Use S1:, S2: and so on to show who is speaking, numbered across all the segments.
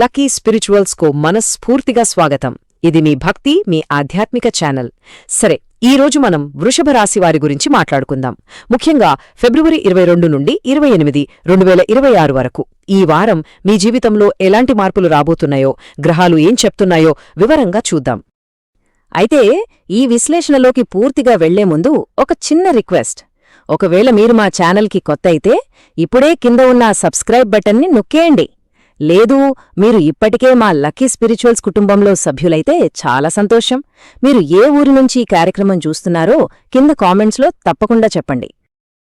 S1: Lucky స్పిరిచువల్స్కు మనస్ఫూర్తిగా స్వాగతం. ఇది మీ భక్తి మీ ఆధ్యాత్మిక ఛానల్. సరే ఈ రోజు మనం వృషభ రాశి వారి గురించి మాట్లాడుకుందాం. ముఖ్యంగా ఫిబ్రవరి ఇరవై రెండు నుండి ఇరవై ఎనిమిది రెండు వేల ఇరవై ఆరు వరకు. ఈ వారం మీ జీవితంలో ఎలాంటి మార్పులు రాబోతున్నాయో గ్రహాలు ఏం చెప్తున్నాయో వివరంగా చూద్దాం. అయితే ఈ విశ్లేషణలోకి పూర్తిగా వెళ్ళే ముందు ఒక చిన్న రిక్వెస్ట్. ఒకవేళ మీరు మా ఛానల్కి కొత్త అయితే ఇప్పుడే కింద ఉన్న సబ్స్క్రైబ్ బటన్ని నొక్కేయండి. లేదు మీరు ఇప్పటికే మా లక్కీ స్పిరిచువల్స్ కుటుంబంలో సభ్యులైతే చాలా సంతోషం. మీరు ఏ ఊరి నుంచి ఈ కార్యక్రమం చూస్తున్నారో కింద కామెంట్స్లో తప్పకుండా చెప్పండి.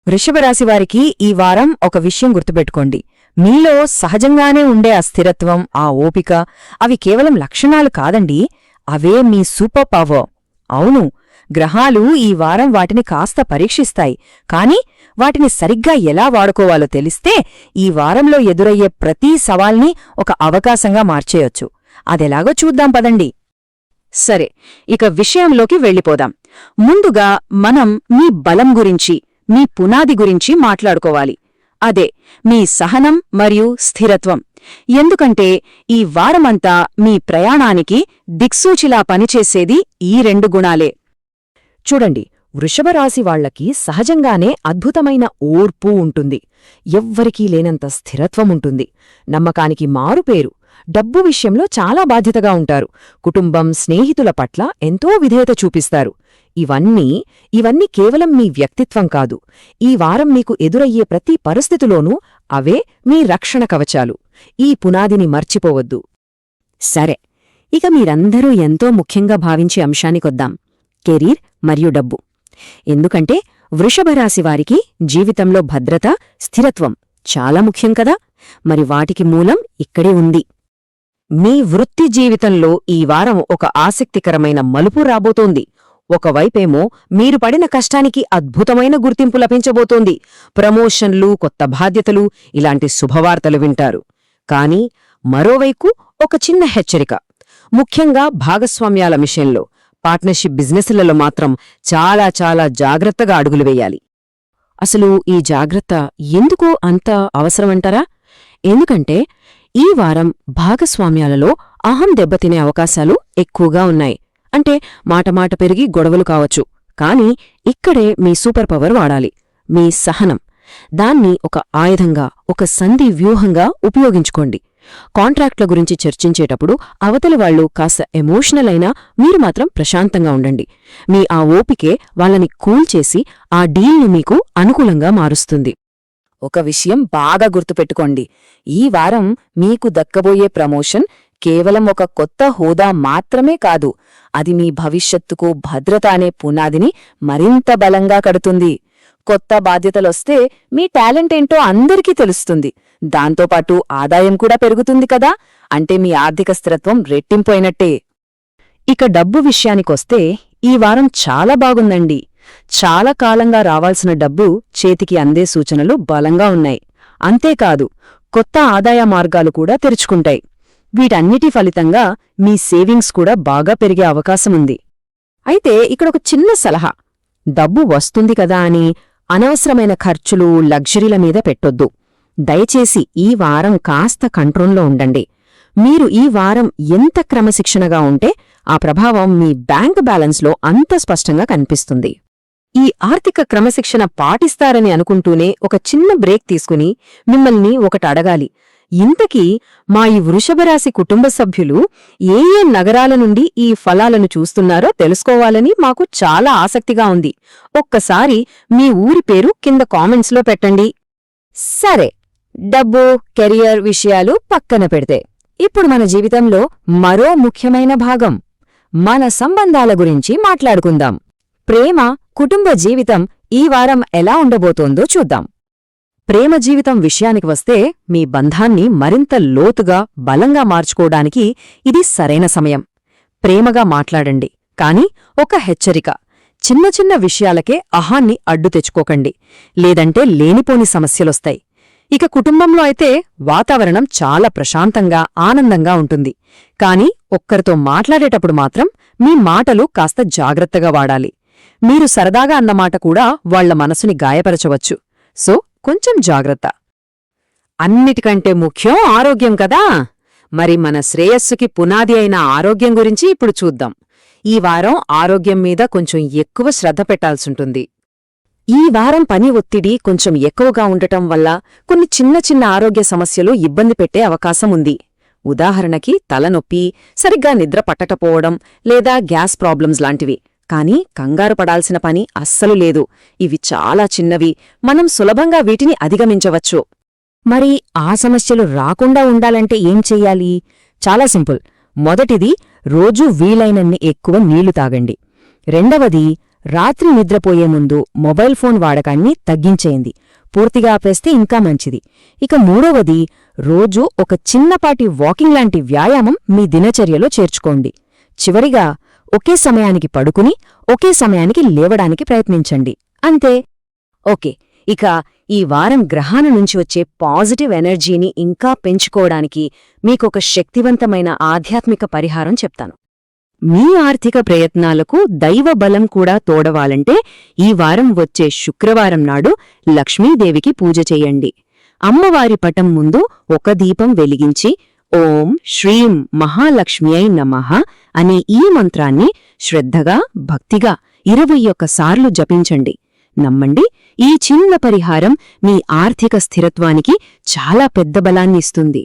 S1: వృషభరాశివారికి ఈ వారం ఒక విషయం గుర్తుపెట్టుకోండి. మీలో సహజంగానే ఉండే ఆ స్థిరత్వం ఆ ఓపిక అవి కేవలం లక్షణాలు కాదండి అవే మీ సూపర్ పవర్. అవును గ్రహాలు ఈ వారం వాటిని కాస్త పరీక్షిస్తాయి. కాని వాటిని సరిగ్గా ఎలా వాడుకోవాలో తెలిస్తే ఈ వారంలో ఎదురయ్యే ప్రతి సవాల్ని ఒక అవకాశంగా మార్చేయొచ్చు. అదెలాగో చూద్దాం పదండి. సరే ఇక విషయంలోకి వెళ్ళిపోదాం. ముందుగా మనం మీ బలం గురించి మీ పునాది గురించి మాట్లాడుకోవాలి. అదే మీ సహనం మరియు స్థిరత్వం. ఎందుకంటే ఈ వారమంతా మీ ప్రయాణానికి దిక్సూచిలా పనిచేసేది ఈ రెండు గుణాలే. చూడండి వృషభరాశి వాళ్ళకి సహజంగానే అద్భుతమైన ఓర్పు ఉంటుంది. ఎవ్వరికీ లేనంత స్థిరత్వముంటుంది నమ్మకానికి మారుపేరు డబ్బు విషయంలో చాలా బాధ్యతగా ఉంటారు. కుటుంబం స్నేహితుల పట్ల ఎంతో విధేయత చూపిస్తారు. ఇవన్నీ ఇవన్నీ కేవలం మీ వ్యక్తిత్వం కాదు. ఈ వారం మీకు ఎదురయ్యే ప్రతి పరిస్థితిలోనూ అవే మీ రక్షణ కవచాలు. ఈ పునాదిని మర్చిపోవద్దు. సరే ఇక మీరందరూ ఎంతో ముఖ్యంగా భావించే అంశానికొద్దాం. కెరీర్ మరియు డబ్బు. ఎందుకంటే వృషభరాశి వారికి జీవితంలో భద్రత స్థిరత్వం చాలా ముఖ్యం కదా. మరి వాటికి మూలం ఇక్కడే ఉంది. మీ వృత్తి జీవితంలో ఈ వారం ఒక ఆసక్తికరమైన మలుపు రాబోతోంది. ఒకవైపేమో మీరు పడిన కష్టానికి అద్భుతమైన గుర్తింపు లభించబోతోంది. ప్రమోషన్లు కొత్త బాధ్యతలు ఇలాంటి శుభవార్తలు వింటారు. కాని మరోవైపు ఒక చిన్న హెచ్చరిక. ముఖ్యంగా భాగస్వామ్యాల విషయంలో. పార్ట్నర్షిప్ బిజినెస్లలో మాత్రం చాలా చాలా జాగ్రత్తగా అడుగులు వేయాలి. అసలు ఈ జాగ్రత్త ఎందుకు అంత అవసరమంటారా? ఎందుకంటే ఈ వారం భాగస్వామ్యాలలో అహం దెబ్బతినే అవకాశాలు ఎక్కువగా ఉన్నాయి. అంటే మాటమాట పెరిగి గొడవలు కావచ్చు. కాని ఇక్కడే మీ సూపర్ పవర్ వాడాలి. మీ సహనం. దాన్ని ఒక ఆయుధంగా ఒక సంధి వ్యూహంగా ఉపయోగించుకోండి. కాంట్రాక్ట్ల గురించి చర్చించేటప్పుడు అవతలి వాళ్ళు కాస్త ఎమోషనల్ అయినా మీరు మాత్రం ప్రశాంతంగా ఉండండి. మీ ఆ ఓపికే వాళ్ళని కూల్ చేసి ఆ డీల్ని మీకు అనుకూలంగా మారుస్తుంది. ఒక విషయం బాగా గుర్తుపెట్టుకోండి. ఈ వారం మీకు దక్కబోయే ప్రమోషన్ కేవలం ఒక కొత్త హోదా మాత్రమే కాదు అది మీ భవిష్యత్తుకు భద్రత అనే పునాదిని మరింత బలంగా కడుతుంది. కొత్త బాధ్యతలొస్తే మీ టాలెంట్ ఏంటో అందరికీ తెలుస్తుంది. దాంతోపాటు ఆదాయం కూడా పెరుగుతుంది కదా? అంటే మీ ఆర్థిక స్థిరత్వం రెట్టింపోయినట్టే ఇక డబ్బు విషయానికొస్తే ఈ వారం చాలా బాగుందండి. చాలా కాలంగా రావాల్సిన డబ్బు చేతికి అందే సూచనలు బలంగా ఉన్నాయి. అంతేకాదు కొత్త ఆదాయ మార్గాలు కూడా తెరుచుకుంటాయి. వీటన్నిటి ఫలితంగా మీ సేవింగ్స్ కూడా బాగా పెరిగే అవకాశముంది. అయితే ఇక్కడొక చిన్న సలహా. డబ్బు వస్తుంది కదా అని అనవసరమైన ఖర్చులు లగ్జరీల మీద పెట్టొద్దు. దయచేసి ఈ వారం కాస్త కంట్రోల్లో ఉండండి. మీరు ఈ వారం ఎంత క్రమశిక్షణగా ఉంటే ఆ ప్రభావం మీ బ్యాంక్ బ్యాలెన్స్లో అంత స్పష్టంగా కనిపిస్తుంది. ఈ ఆర్థిక క్రమశిక్షణ పాటిస్తారని అనుకుంటూనే ఒక చిన్న బ్రేక్ తీసుకుని మిమ్మల్ని ఒకటి అడగాలి ఇంతకీ మా ఈ వృషభరాశి కుటుంబ సభ్యులు ఏ ఏ నగరాల నుండి ఈ ఫలాలను చూస్తున్నారో తెలుసుకోవాలని మాకు చాలా ఆసక్తిగా ఉంది. ఒక్కసారి మీ ఊరి పేరు కింద కామెంట్స్లో పెట్టండి. సరే డబ్బు కెరియర్ విషయాలు పక్కన పెడితే. ఇప్పుడు మన జీవితంలో మరో ముఖ్యమైన భాగం. మన సంబంధాల గురించి మాట్లాడుకుందాం. ప్రేమ కుటుంబ జీవితం ఈ వారం ఎలా ఉండబోతోందో చూద్దాం. ప్రేమ జీవితం విషయానికి వస్తే మీ బంధాన్ని మరింత లోతుగా బలంగా మార్చుకోవడానికి ఇది సరైన సమయం. ప్రేమగా మాట్లాడండి కాని ఒక హెచ్చరిక. చిన్న చిన్న విషయాలకే అహాన్ని అడ్డు తెచ్చుకోకండి లేదంటే లేనిపోని సమస్యలొస్తాయి. ఇక కుటుంబంలో అయితే వాతావరణం చాలా ప్రశాంతంగా ఆనందంగా ఉంటుంది. కాని ఒక్కరితో మాట్లాడేటప్పుడు మాత్రం మీ మాటలు కాస్త జాగ్రత్తగా వాడాలి. మీరు సరదాగా అన్నమాట కూడా వాళ్ళ మనసుని గాయపరచవచ్చు. సో కొంచెం జాగ్రత్త. అన్నిటికంటే ముఖ్యం ఆరోగ్యం కదా. మరి మన శ్రేయస్సుకి పునాది అయిన ఆరోగ్యం గురించి ఇప్పుడు చూద్దాం. ఈ వారం ఆరోగ్యం మీద కొంచెం ఎక్కువ శ్రద్ధ పెట్టాల్సుంటుంది. ఈ వారం పని ఒత్తిడి కొంచెం ఎక్కువగా ఉండటం వల్ల కొన్ని చిన్న చిన్న ఆరోగ్య సమస్యలు ఇబ్బంది పెట్టే అవకాశం ఉంది. ఉదాహరణకి తలనొప్పి సరిగ్గా నిద్ర పట్టకపోవడం లేదా గ్యాస్ ప్రాబ్లమ్స్ లాంటివి. కానీ కంగారు పడాల్సిన పని అస్సలు లేదు. ఇవి చాలా చిన్నవి. మనం సులభంగా వీటిని అధిగమించవచ్చు.
S2: మరి ఆ సమస్యలు రాకుండా ఉండాలంటే ఏం చెయ్యాలి? చాలా సింపుల్. మొదటిది రోజూ వీలైనన్ని ఎక్కువ నీళ్ళు తాగండి. రెండవది రాత్రి నిద్రపోయే ముందు మొబైల్ ఫోన్ వాడకాన్ని తగ్గించేయండి. పూర్తిగా ఆపేస్తే ఇంకా మంచిది. ఇక మూడవది రోజూ ఒక చిన్నపాటి వాకింగ్ లాంటి వ్యాయామం మీ దినచర్యలో చేర్చుకోండి. చివరిగా ఒకే సమయానికి పడుకుని ఒకే సమయానికి లేవడానికి ప్రయత్నించండి. అంతే.
S1: ఓకే. ఇక ఈ వారం గ్రహాల నుంచి వచ్చే పాజిటివ్ ఎనర్జీని ఇంకా పెంచుకోవడానికి మీకొక శక్తివంతమైన ఆధ్యాత్మిక పరిహారం చెప్తాను. మీ ఆర్థిక ప్రయత్నాలకు దైవ బలం కూడా తోడవాలంటే ఈ వారం వచ్చే శుక్రవారం నాడు లక్ష్మీదేవికి పూజ చేయండి. అమ్మవారి పటం ముందు ఒక దీపం వెలిగించి ఓం శ్రీం మహాలక్ష్మ్యై నమ అనే ఈ మంత్రాన్ని శ్రద్ధగా భక్తిగా ఇరవై ఒక్కసార్లు జపించండి. నమ్మండి ఈ చిన్న పరిహారం మీ ఆర్థిక స్థిరత్వానికి చాలా పెద్ద బలాన్ని ఇస్తుంది.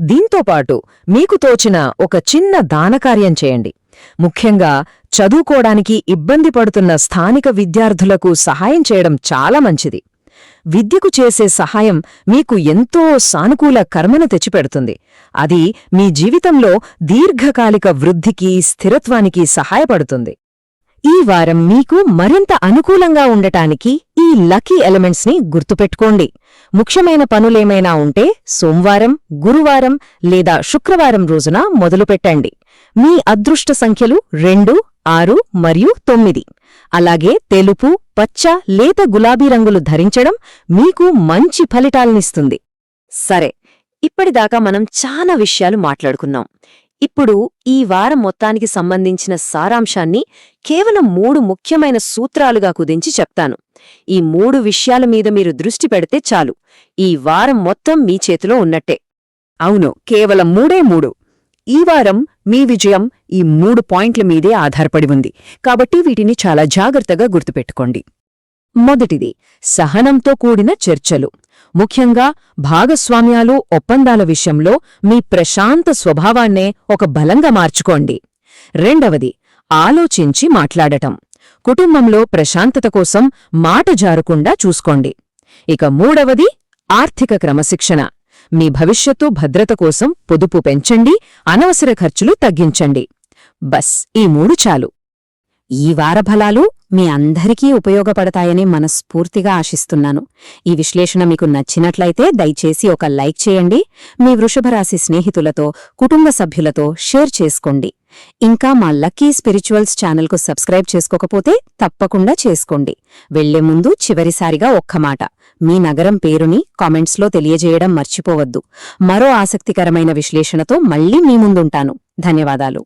S2: దీంతోపాటు మీకు తోచిన ఒక చిన్న దానకార్యం చేయండి. ముఖ్యంగా చదువుకోడానికి ఇబ్బంది పడుతున్న స్థానిక విద్యార్థులకు సహాయం చేయడం చాలా మంచిది. విద్యకు చేసే సహాయం మీకు ఎంతో సానుకూల కర్మను తెచ్చిపెడుతుంది. అది మీ జీవితంలో దీర్ఘకాలిక వృద్ధికి స్థిరత్వానికి సహాయపడుతుంది. ఈ వారం మీకు మరింత అనుకూలంగా ఉండటానికి ఈ లకీ ఎలిమెంట్స్ని గుర్తుపెట్టుకోండి. ముఖ్యమైన పనులేమైనా ఉంటే సోమవారం గురువారం లేదా శుక్రవారం రోజున మొదలుపెట్టండి. మీ అదృష్ట సంఖ్యలు రెండు ఆరు మరియు తొమ్మిది. అలాగే తెలుపు పచ్చ లేత గులాబీ రంగులు ధరించడం మీకు మంచి ఫలితాలనిస్తుంది.
S1: సరే ఇప్పటిదాకా మనం చాలా విషయాలు మాట్లాడుకున్నాం. ఇప్పుడు ఈ వారం మొత్తానికి సంబంధించిన సారాంశాన్ని కేవలం మూడు ముఖ్యమైన సూత్రాలుగా కుదించి చెప్తాను. ఈ మూడు విషయాల మీద మీరు దృష్టి పెడితే చాలు. ఈ వారం మొత్తం మీ చేతిలో ఉన్నట్టే.
S2: అవును కేవలం మూడే మూడు. ఈ వారం మీ విజయం ఈ మూడు పాయింట్ల మీదే ఆధారపడి ఉంది. కాబట్టి వీటిని చాలా జాగ్రత్తగా గుర్తుపెట్టుకోండి. మొదటిది సహనంతో కూడిన చర్చలు. ముఖ్యంగా భాగస్వామ్యాలు ఒప్పందాల విషయంలో మీ ప్రశాంత స్వభావాన్నే ఒక బలంగా మార్చుకోండి. రెండవది ఆలోచించి మాట్లాడటం. కుటుంబంలో ప్రశాంతత కోసం మాట జారకుండా చూసుకోండి. ఇక మూడవది ఆర్థిక క్రమశిక్షణ. మీ భవిష్యత్తు భద్రత కోసం పొదుపు పెంచండి అనవసర ఖర్చులు తగ్గించండి. బస్ ఈ మూడు చాలు. ఈ వారఫలాలు మీ అందరికీ ఉపయోగపడతాయని మనస్ఫూర్తిగా ఆశిస్తున్నాను. ఈ విశ్లేషణ మీకు నచ్చినట్లయితే దయచేసి ఒక లైక్ చేయండి మీ వృషభరాశి స్నేహితులతో కుటుంబ సభ్యులతో షేర్ చేసుకోండి. ఇంకా మా లక్కీ స్పిరిచువల్స్ ఛానల్కు సబ్స్క్రైబ్ చేసుకోకపోతే తప్పకుండా చేసుకోండి. వెళ్ళే ముందు చివరిసారిగా ఒక్క మాట. మీ నగరం పేరుని కామెంట్స్లో తెలియజేయడం మర్చిపోవద్దు. మరో ఆసక్తికరమైన విశ్లేషణతో మళ్ళీ మీ ముందుంటాను. ధన్యవాదాలు.